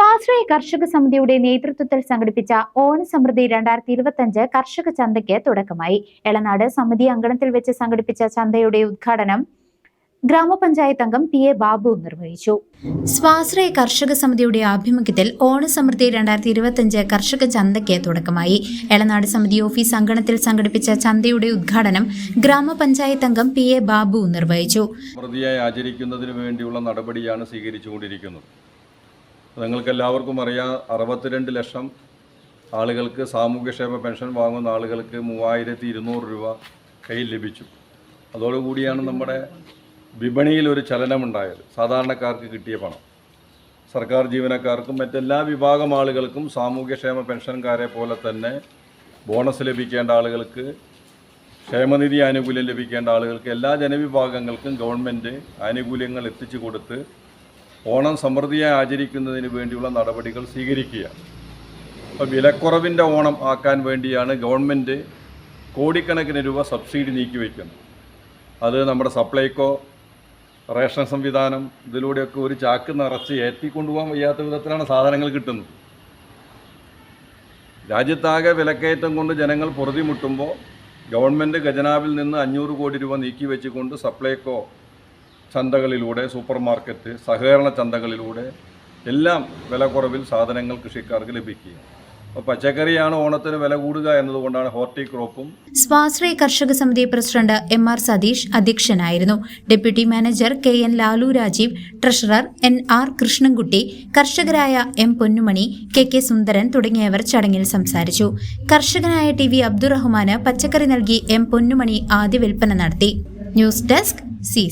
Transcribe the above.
സ്വാശ്രയ കർഷക സമിതിയുടെ നേതൃത്വത്തിൽ സംഘടിപ്പിച്ച ഓണസമൃദ്ധി രണ്ടായിരത്തി ഇരുപത്തിയഞ്ച് കർഷക ചന്തയ്ക്ക് തുടക്കമായി. എളനാട് സമിതി അങ്കണത്തിൽ വെച്ച് സംഘടിപ്പിച്ച ചന്തയുടെ ഉദ്ഘാടനം ഗ്രാമപഞ്ചായത്ത് അംഗം പി എ ബാബു നിർവഹിച്ചു. സ്വാശ്രയ കർഷക സമിതിയുടെ ആഭിമുഖ്യത്തിൽ ഓണസമൃദ്ധി രണ്ടായിരത്തി ഇരുപത്തിയഞ്ച് കർഷക ചന്തയ്ക്ക് തുടക്കമായി. എളനാട് സമിതി ഓഫീസ് അങ്കണത്തിൽ സംഘടിപ്പിച്ച ചന്തയുടെ ഉദ്ഘാടനം ഗ്രാമപഞ്ചായത്ത് അംഗം പി എ ബാബു നിർവഹിച്ചു. സമൃദ്ധിയായി ആചരിക്കുന്നതിന് വേണ്ടിയുള്ള നടപടിയാണ് സ്വീകരിച്ചുകൊണ്ടിരിക്കുന്നത്. നിങ്ങൾക്കെല്ലാവർക്കും അറിയാം അറുപത്തിരണ്ട് ലക്ഷം ആളുകൾക്ക് സാമൂഹ്യക്ഷേമ പെൻഷൻ വാങ്ങുന്ന ആളുകൾക്ക് മൂവായിരത്തി ഇരുന്നൂറ് രൂപ കയ്യിൽ ലഭിച്ചു. അതോടുകൂടിയാണ് നമ്മുടെ വിപണിയിൽ ഒരു ചലനമുണ്ടായത്. സാധാരണക്കാർക്ക് കിട്ടിയ പണം. സർക്കാർ ജീവനക്കാർക്കും മറ്റെല്ലാ വിഭാഗം ആളുകൾക്കും സാമൂഹ്യക്ഷേമ പെൻഷൻകാരെ പോലെ തന്നെ ബോണസ് ലഭിക്കേണ്ട ആളുകൾക്ക് ക്ഷേമനിധി ആനുകൂല്യം ലഭിക്കേണ്ട ആളുകൾക്ക് എല്ലാ ജനവിഭാഗങ്ങൾക്കും ഗവൺമെന്റ് ആനുകൂല്യങ്ങൾ എത്തിച്ചു കൊടുത്ത് ഓണം സമൃദ്ധിയായി ആചരിക്കുന്നതിന് വേണ്ടിയുള്ള നടപടികൾ സ്വീകരിക്കുക. അപ്പോൾ വിലക്കുറവിന്റെ ഓണം ആക്കാൻ വേണ്ടിയാണ് ഗവൺമെന്റ് കോടിക്കണക്കിന് രൂപ സബ്സിഡി നീക്കിവെക്കുന്നത് അത് നമ്മുടെ സപ്ലൈകോ റേഷൻ സംവിധാനം ഇതിലൂടെയൊക്കെ ഒരു ചാക്ക് നിറച്ച് ഏറ്റിക്കൊണ്ടുപോകാൻ വയ്യാത്ത വിധത്തിലാണ് സാധനങ്ങൾ കിട്ടുന്നത്. രാജ്യത്താകെ വിലക്കയറ്റം കൊണ്ട് ജനങ്ങൾ പൊറുതിമുട്ടുമ്പോൾ ഗവൺമെന്റ് ഖജനാവിൽ നിന്ന് അഞ്ഞൂറ് കോടി രൂപ നീക്കി വെച്ചുകൊണ്ട് സപ്ലൈകോ ചന്തകളിലൂടെ സൂപ്പർ മാർക്കറ്റ് സഹകരണ ചന്തകളിലൂടെ എല്ലാം വിലക്കുറവിൽ സാധനങ്ങൾ കൃഷിക്കാർക്ക് ലഭിക്കുക അപ്പോൾ പച്ചക്കറിയാണ് ഓണത്തിന് വില കൂടുക എന്നതുകൊണ്ടാണ് ഹോർട്ടിക്രോപ്പും സ്വാശ്രയ കർഷക സമിതി പ്രസിഡന്റ് എം ആർ സതീഷ് അധ്യക്ഷനായിരുന്നു. Deputy manager K N Lalu Rajeev treasurer N R Krishnankutty കർഷകരായ M Ponnumani K K Sundaran തുടങ്ങിയവർ ചടങ്ങിൽ സംസാരിച്ചു. കർഷകനായ ടി വി അബ്ദുറഹ്മാന് പച്ചക്കറി നൽകി എം പൊന്നുമണി ആദ്യ വിൽപ്പന നടത്തി. News desk C